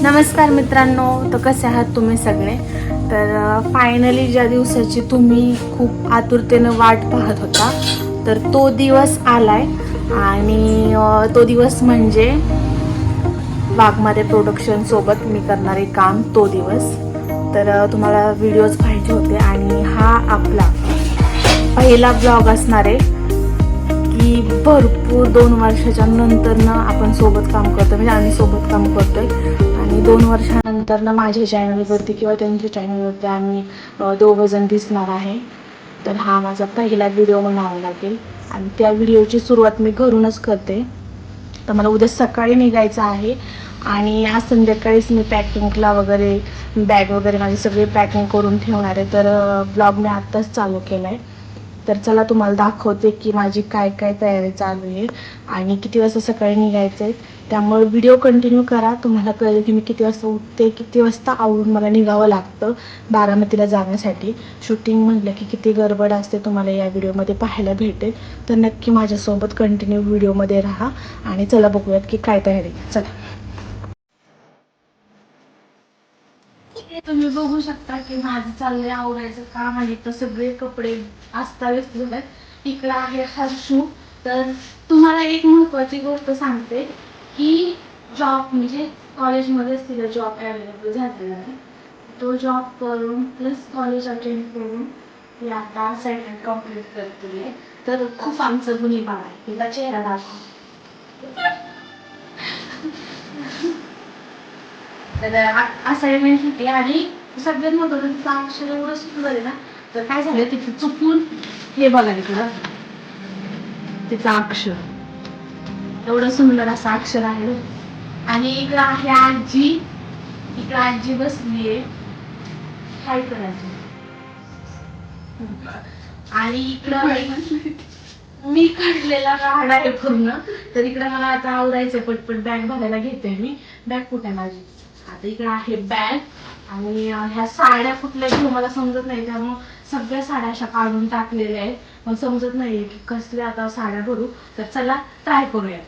नमस्कार मित्रांनो तर कसे आहात तुम्ही सगळे? तर फायनली ज्या दिवसाची तुम्ही खूप आतुरतेनं वाट पाहत होता तर तो दिवस आलाय. आणि तो दिवस म्हणजे वाघमारे प्रोडक्शन सोबत मी करणारे काम तो दिवस. तर तुम्हाला व्हिडिओज पाहिजे होते आणि हा आपला पहिला ब्लॉग असणार आहे. की भरपूर दोन वर्षाच्या नंतरनं आपण सोबत काम करतोय. म्हणजे आम्ही सोबत काम करतोय. आणि दोन वर्षानंतरनं माझ्या चॅनलवरती किंवा त्यांच्या चॅनलवरती आम्ही दोघंजण दोघं जण दिसणार आहे. तर हा माझा पहिला व्हिडिओ म्हणावा लागेल. आणि त्या व्हिडिओची सुरुवात मी घरूनच करते. तर मला उद्या सकाळी निघायचं आहे. आणि आज संध्याकाळीच मी पॅकिंगला वगैरे बॅग वगैरे माझी सगळी पॅकिंग करून ठेवणार आहे. तर ब्लॉग मी आत्ताच चालू केला आहे तर चला तुम्हाला दाखवते की माझी काय काय तयारी चालू आहे आणि किती वाजता सकाळी निघायचं आहे त्यामुळे व्हिडिओ कंटिन्यू करा. तुम्हाला कळेल की मी किती वाजता उठते किती वाजता आवरून मला निघावं लागतं बारामतीला जाण्यासाठी. शूटिंग म्हटलं की किती गडबड असते तुम्हाला या व्हिडिओमध्ये पाहायला भेटेल. तर नक्की माझ्यासोबत कंटिन्यू व्हिडिओमध्ये राहा आणि चला बघूयात की काय तयारी. आहे. चला. तुम्ही बघू शकता की माझं चाललंय आवरायचं काम आणि तर सगळे कपडे अस्ताव्यस्त झालेत. इकडं आहे हर्षू. तर तुम्हाला एक महत्वाची गोष्ट सांगते की जॉब म्हणजे कॉलेजमध्येच तिला जॉब अवेलेबल झालेला आहे. तो जॉब करून प्लस कॉलेज अटेंड करून ती आता सेकंड कंप्लीट करते तर खूप आमचं गुन्हे आहे. तिचा चेहरा दाखव. तर असाइनमेंट होती आणि सगळ्यात महत्वाचं तिचं अक्षर एवढं सुंदर आहे ना. तर काय झालं तिथं चुकून हे बघा इकडं. तिचं अक्षर. एवढं सुंदर असं अक्षर आहे. आणि इकडं आहे आजी. इकडं आजी बसली आहे काय करायचं? आणि इकडं मी काढलेला राहणार आहे पूर्ण. तर इकडं मला आता आवरायचंय पटपट बॅग भरायला घेते मी. बॅग कुठे माझी? आता इकडे आहे बॅग आणि ह्या साड्या कुठल्या घेऊ मला समजत नाही. त्यामुळं सगळ्या साड्या अशा काढून टाकलेल्या आहेत. पण समजत नाही की कसल्या आता साड्या भरू. तर चला ट्राय करूया.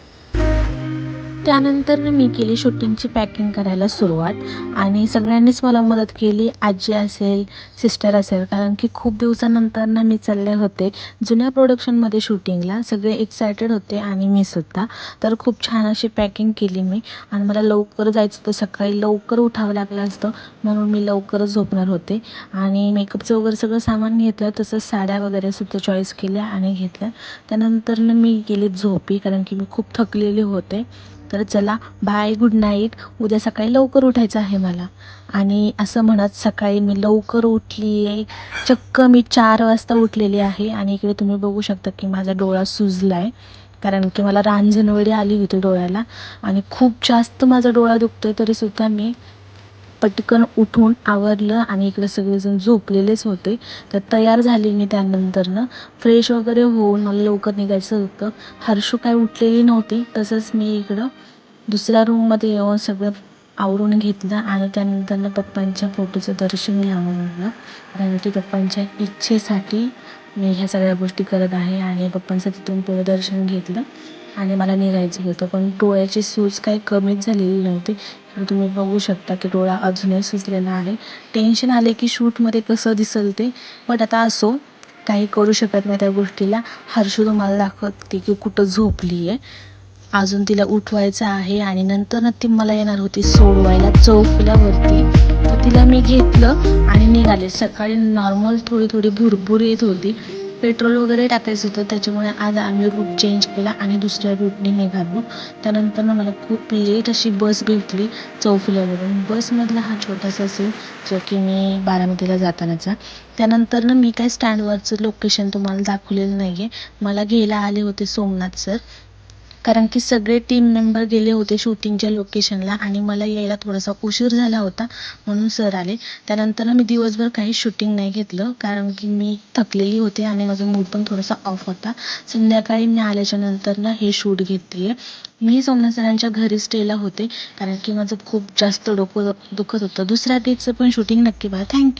त्यानंतर मी केली शूटिंगची पॅकिंग करायला सुरुवात आणि सगळ्यांनीच मला मदत केली. आजी असेल सिस्टर असेल कारण की खूप दिवसानंतर ना मी चालले होते जुन्या प्रोडक्शनमध्ये शूटिंगला. सगळे एक्सायटेड होते आणि मी सुद्धा. तर खूप छान अशी पॅकिंग केली मी. आणि मला लवकर जायचं होतं. सकाळी लवकर उठावं लागलं असतं म्हणून मी लवकरच झोपणार होते. आणि मेकअपचं वगैरे सगळं सामान घेतलं तसंच साड्या वगैरे सुद्धा चॉईस केल्या आणि घेतल्या. त्यानंतर मी गेली झोपी कारण की मी खूप थकलेले होते. तर चला बाय गुड नाईट उद्या सकाळी लवकर उठायचं आहे मला. आणि असं म्हणत सकाळी मी लवकर उठली आहे चक्क मी चार वाजता उठलेली आहे आणि इकडे तुम्ही बघू शकता की माझा डोळा सुजला आहे कारण की मला रांजणवडी आली होती डोळ्याला आणि खूप जास्त माझा डोळा दुखतो आहे तरीसुद्धा मी पटकन उठून आवरलं आणि इकडे सगळेजण झोपलेलेच होते. तर तयार झाले मी त्यानंतरनं. फ्रेश वगैरे होऊन मला लवकर निघायचं होतं. हर्षू काय उठलेली नव्हती. तसंच मी इकडं दुसऱ्या रूममध्ये येऊन सगळं आवरून घेतलं आणि त्यानंतरनं पप्पांच्या फोटोचं दर्शन घ्यावं म्हणलं. कारण की पप्पांच्या इच्छेसाठी मी ह्या सगळ्या गोष्टी करत आहे आणि पप्पांचं तिथून पुढं दर्शन घेतलं. आणि मला निघायचं होतं. पण डोळ्याची सूज काही कमीच झालेली नव्हती. तर तुम्ही बघू शकता की डोळा अजूनही सुजलेला आहे. टेन्शन आले की शूटमध्ये कसं दिसेल ते. बट आता असो काही करू शकत नाही त्या गोष्टीला. हर्षू तुम्हाला दाखवते की कुठं झोपली आहे अजून तिला उठवायचं आहे आणि नंतर ना ती मला येणार होती सोडवायला चौफुल्यावरती तर तिला मी घेतलं आणि निघाले. सकाळी नॉर्मल थोडी थोडी भुरभुर येत होती. पेट्रोल वगैरे टाकायचं होतं त्याच्यामुळे आज आम्ही रूट चेंज केला आणि दुसऱ्या रूटने निघालो. त्यानंतर ना मला खूप लेट अशी बस भेटली चौफुल्यावरून. बसमधला हा छोटासा सीन जो की मी बारामतीला जातानाचा. त्यानंतर ना मी काय स्टँडवरचं लोकेशन तुम्हाला दाखवलेलं नाही आहे मला घ्यायला आले होते सोमनाथ सर कारण की सगळे टीम मेंबर गेले होते शूटिंगच्या लोकेशनला आणि मला यायला थोडासा उशीर झाला होता म्हणून सर आले. त्यानंतर मी दिवसभर काही शूटिंग नाही घेतलं कारण की मी थकलेली होते आणि माझा मूड पण थोडासा ऑफ होता. संध्याकाळी मी आल्याच्यानंतर ना हे शूट घेतले. मी सोमनाथ सरांच्या घरी स्टेला होते कारण की माझं खूप जास्त डोकं दुखत होतं. दुसऱ्या डेटचं पण शूटिंग नक्की बघा थँक्यू